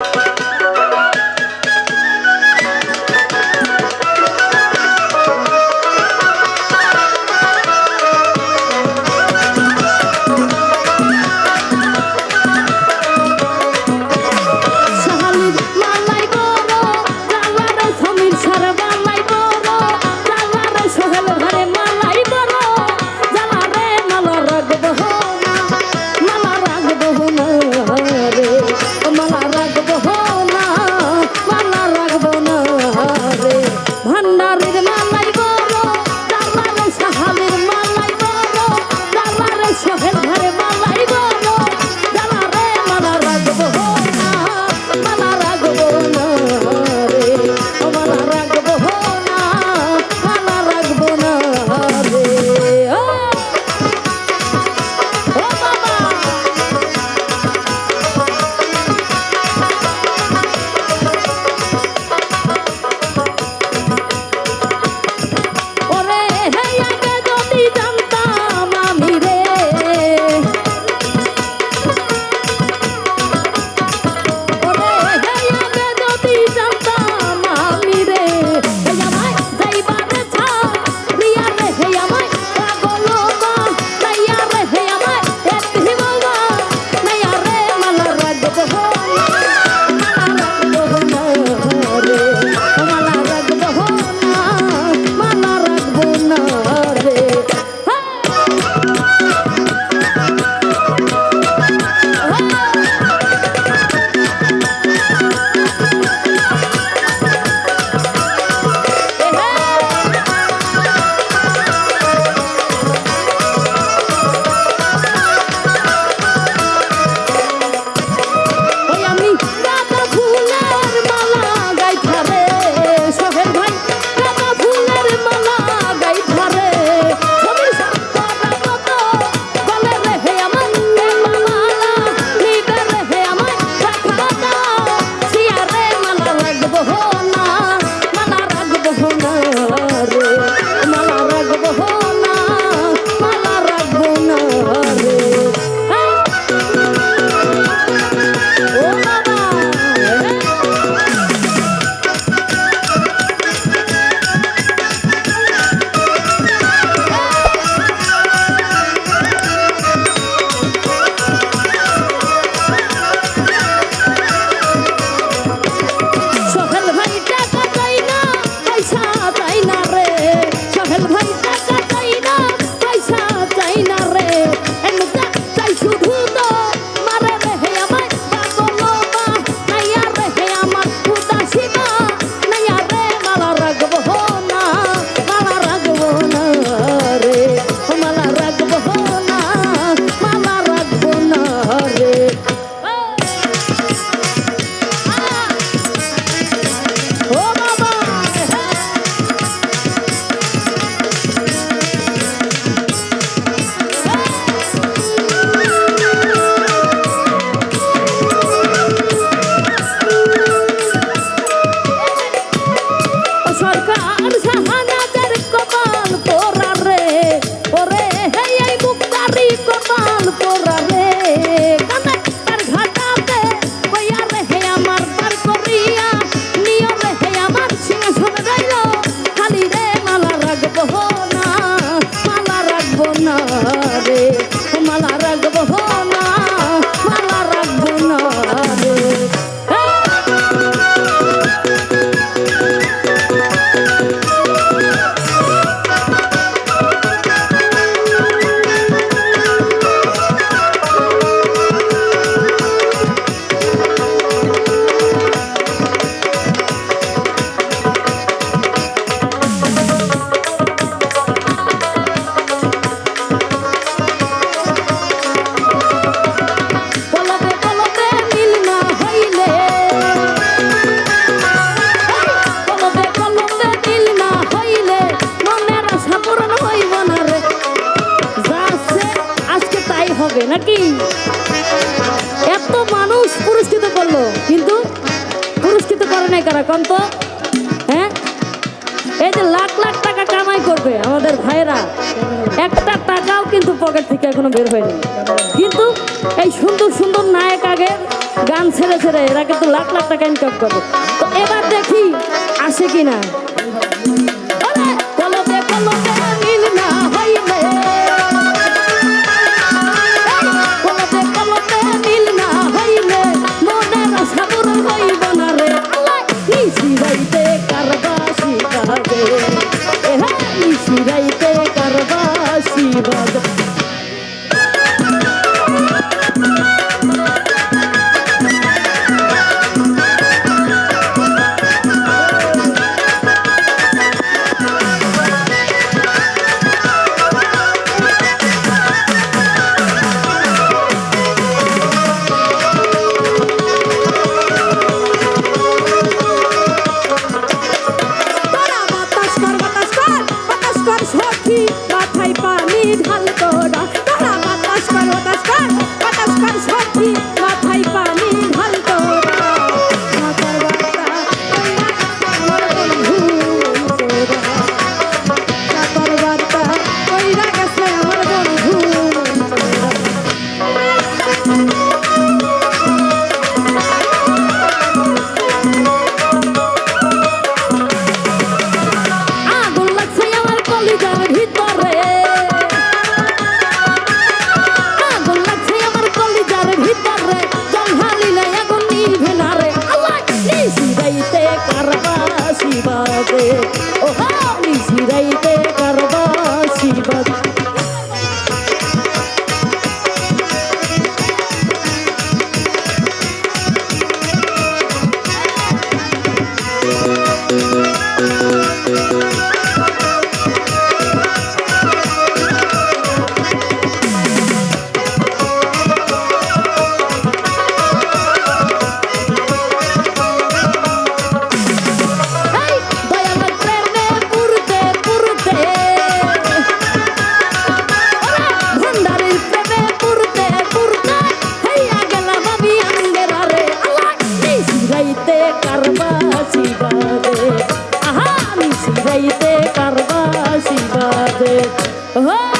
you. নাকি? এত মানুষ পুরস্কৃত করল, কিন্তু পুরস্কৃত করে নাই কারা? কম তো হ্যাঁ? এই যে লাখ লাখ টাকা কামাই করবে আমাদের ভাইরা একটা টাকাও কিন্তু পকেট থেকে এখনও বের হয়নি। কিন্তু এই সুন্দর সুন্দর নায়ক আগে গান ছেড়ে ছেড়ে এরা কিন্তু লাখ লাখ টাকা ইনকাম করবে। তো এবার দেখি আসে কিনা। কারবাসি বাজে। ও হা নিশিরাইতে কারবাসি বাজে ও